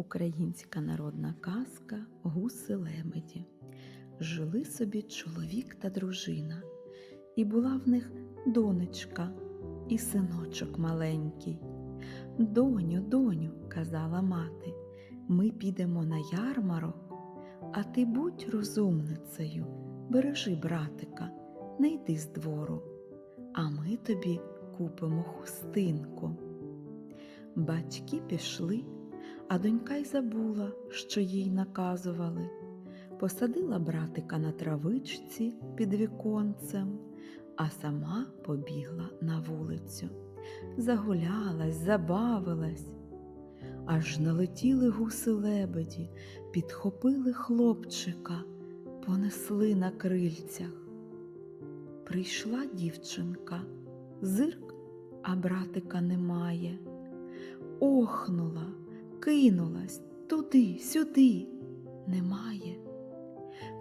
Українська народна казка Гуси лебеді. Жили собі чоловік та дружина, і була в них донечка і синочок маленький. Доню, доню, казала мати, ми підемо на ярмарок, а ти будь розумницею, бережи братика, не йди з двору, а ми тобі купимо хустинку. Батьки пішли, а донька й забула, що їй наказували. Посадила братика на травичці під віконцем, а сама побігла на вулицю. Загулялась, забавилась. Аж налетіли гуси лебеді, підхопили хлопчика, понесли на крильцях. Прийшла дівчинка, зирк, а братика немає. Охнула, кинулась туди, сюди, немає.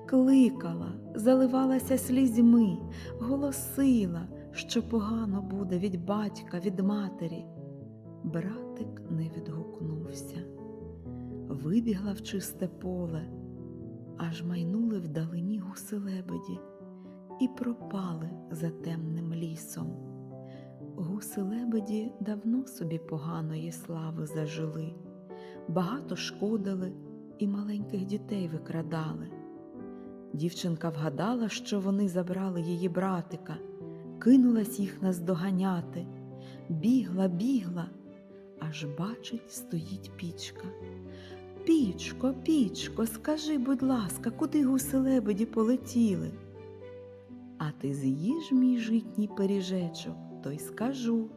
Кликала, заливалася слізьми, голосила, що погано буде від батька, від матері. Братик не відгукнувся. Вибігла в чисте поле, аж майнули вдалині гуси лебеді і пропали за темним лісом. Гуси лебеді давно собі поганої слави зажили, багато шкодили і маленьких дітей викрадали. Дівчинка вгадала, що вони забрали її братика, кинулась їх наздоганяти, бігла, бігла, аж бачить, стоїть пічка. Пічко, пічко, скажи, будь ласка, куди гуси лебеді полетіли? А ти з'їж мій житній пиріжечок, то й скажу.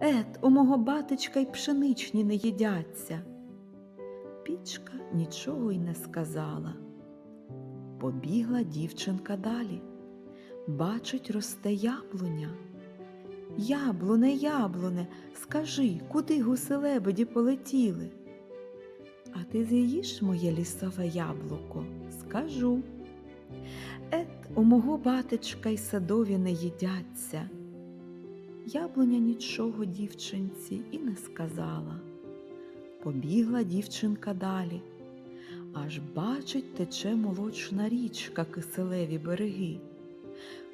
Ет, у мого батечка й пшеничні не їдяться. Пічка нічого й не сказала. Побігла дівчинка далі. Бачить, росте яблуня. Яблуне, яблуне, скажи, куди гуси лебеді полетіли? А ти з'їш моє лісове яблуко? Скажу. Ет, у мого батечка й садові не їдяться. Яблуня нічого дівчинці і не сказала. Побігла дівчинка далі, аж бачить, тече молочна річка киселеві береги.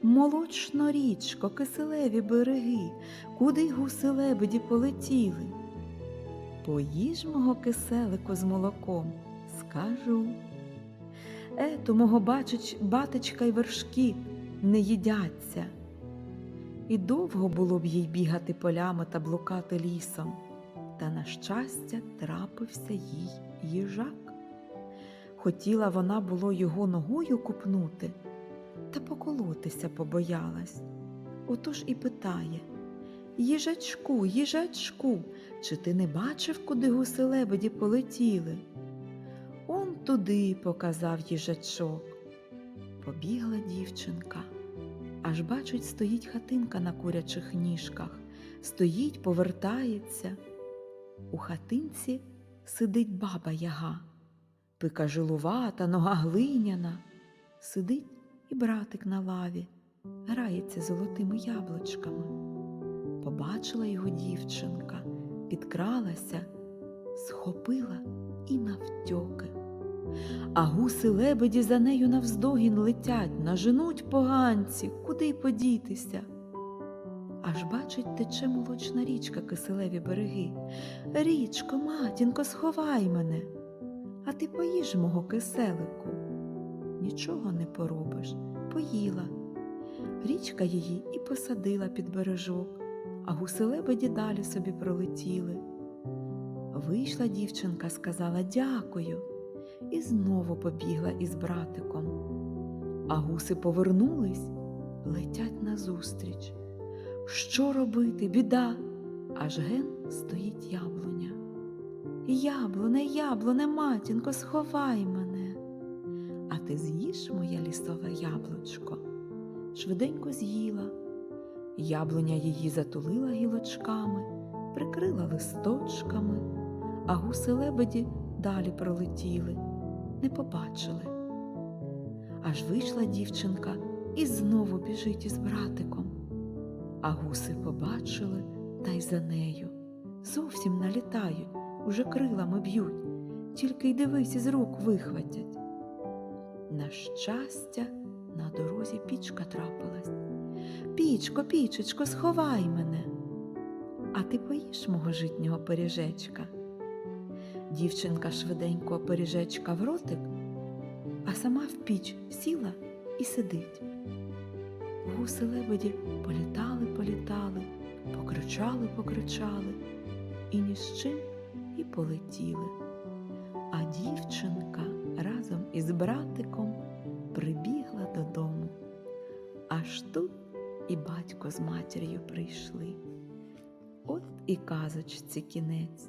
Молочно річко, киселеві береги, куди гуси лебеді полетіли. Поїж мого киселику з молоком, скажу. Ето мого бачич, батечка й вершки не їдяться. І довго було б їй бігати полями та блукати лісом, та, на щастя, трапився їй їжак. Хотіла вона було його ногою купнути, та поколотися побоялась. Отож і питає Їжачку, їжачку, чи ти не бачив, куди гуси лебеді полетіли? Он туди показав їжачок. Побігла дівчинка. Аж бачить, стоїть хатинка на курячих ніжках, стоїть, повертається. У хатинці сидить баба яга, пика жилувата, нога глиняна. Сидить і братик на лаві, грається золотими яблучками. Побачила його дівчинка, підкралася, схопила і навтьоки. А гуси лебеді за нею навздогін летять, наженуть поганці, куди подітися. Аж бачить, тече молочна річка киселеві береги. Річко, матінко, сховай мене, а ти поїж мого киселику. Нічого не поробиш, поїла. Річка її і посадила під бережок, а гуси лебеді далі собі пролетіли. Вийшла дівчинка, сказала дякую, і знову побігла із братиком. А гуси повернулись, летять назустріч. Що робити, біда? Аж ген стоїть яблуня. Яблуне, яблуне, матінко, сховай мене. А ти з'їш моє лісове яблучко? Швиденько з'їла. Яблуня її затулила гілочками, прикрила листочками, а гуси лебеді далі пролетіли, не побачили. Аж вийшла дівчинка і знову біжить із братиком. А гуси побачили та й за нею. Зовсім налітають, уже крилами б'ють, тільки й дивись, із рук вихватять. На щастя, на дорозі пічка трапилась. Пічко, пічечко, сховай мене. А ти поїш мого житнього пиріжечка. Дівчинка швиденько пиріжечка в ротик, а сама в піч сіла і сидить. Гуси лебеді політали, політали, покричали, покричали, і ні з чим і полетіли. А дівчинка разом із братиком прибігла додому. Аж тут і батько з матір'ю прийшли. От і казочці кінець,